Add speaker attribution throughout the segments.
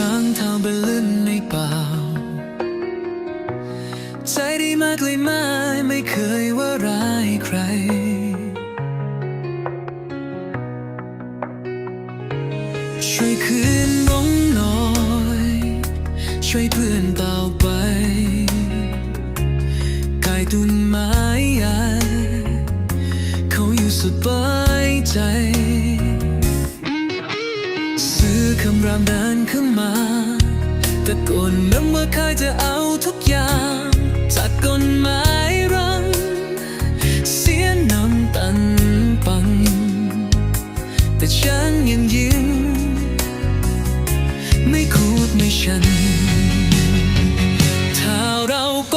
Speaker 1: ช้างเท้าเบลลื่นในป่า ใจดีมากเลยไม่ไม่เคยว่าร้ายใคร ช่วยคืนน้องหน่อย ช่วยเพื่อนต่าไปกายตุนไม้ใหญ่เขาอยู่สบายใจ รามเดินขึ้นมาแต่ก่อนน้ำว่าใครจะเอาทุกอย่างจากกฎหมายรัง เสียน้ำตันปัง แต่ฉันยังยิ้มไม่คูดไม่ฉันถ้าเราก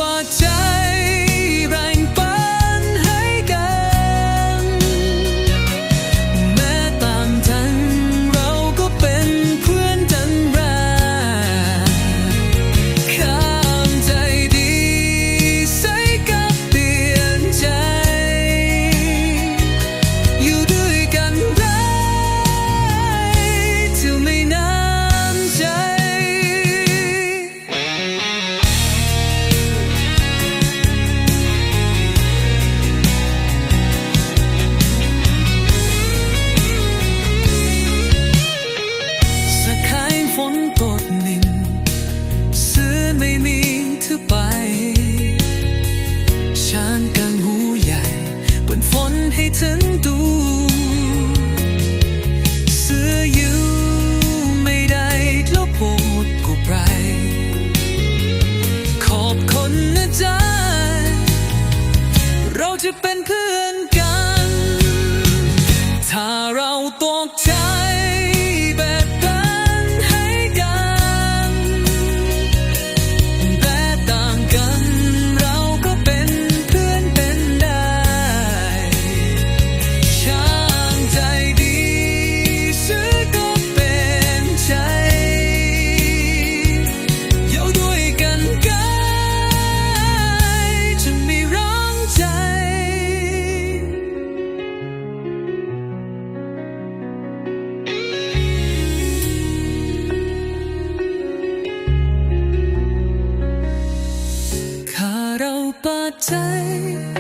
Speaker 1: ให้ถึงดูเสื้ออยู่ไม่ได้ลบโหดกูไปขอบคนนะจ๊ะเราจะเป็นเพื่อน ใจ